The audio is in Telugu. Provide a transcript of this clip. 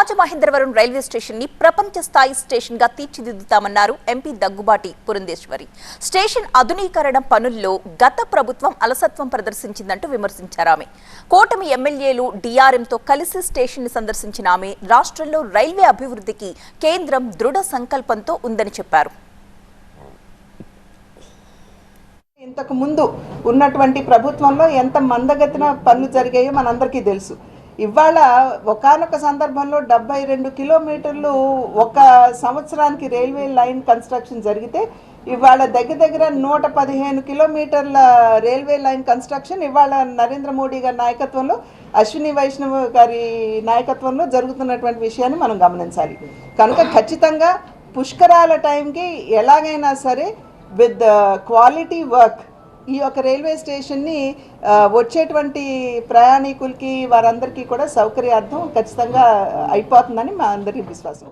రాజమహేంద్రవరం రైల్వే స్టేషన్ని ప్రపంచ స్థాయి స్టేషన్గా తీర్చిదిద్దుతామన్నారు ఎంపీ దగ్గుబాటి పురంధేశ్వరి. స్టేషన్ ఆధునీకరణ పనుల్లో గత ప్రభుత్వం అలసత్వం ప్రదర్శించిందంటూ విమర్శించారు ఆమె. కూటమి ఎమ్మెల్యేలు డిఆర్ఎంతో కలిసి స్టేషన్ని సందర్శించిన ఆమె రాష్ట్రంలో రైల్వే అభివృద్ధికి కేంద్రం దృఢ సంకల్పంతో ఉందని చెప్పారు. ఇంతకు ముందు ఉన్నటువంటి ప్రభుత్వంలో ఎంత మందగతిన పనులు జరిగాయో మనందరికీ తెలుసు. ఇవాళ ఒకానొక సందర్భంలో డెబ్బై రెండు కిలోమీటర్లు ఒక సంవత్సరానికి రైల్వే లైన్ కన్స్ట్రక్షన్ జరిగితే ఇవాళ దగ్గర దగ్గర నూట పదిహేను కిలోమీటర్ల రైల్వే లైన్ కన్స్ట్రక్షన్ ఇవాళ నరేంద్ర మోడీ గారి నాయకత్వంలో అశ్విని వైష్ణవ్ గారి నాయకత్వంలో జరుగుతున్నటువంటి విషయాన్ని మనం గమనించాలి. కనుక ఖచ్చితంగా పుష్కరాల టైంకి ఎలాగైనా సరే విత్ క్వాలిటీ వర్క్ ఈ యొక్క రైల్వే స్టేషన్ని వచ్చేటువంటి ప్రయాణికులకి వారందరికీ కూడా సౌకర్యార్థం ఖచ్చితంగా అయిపోతుందని మా అందరికీ విశ్వాసం.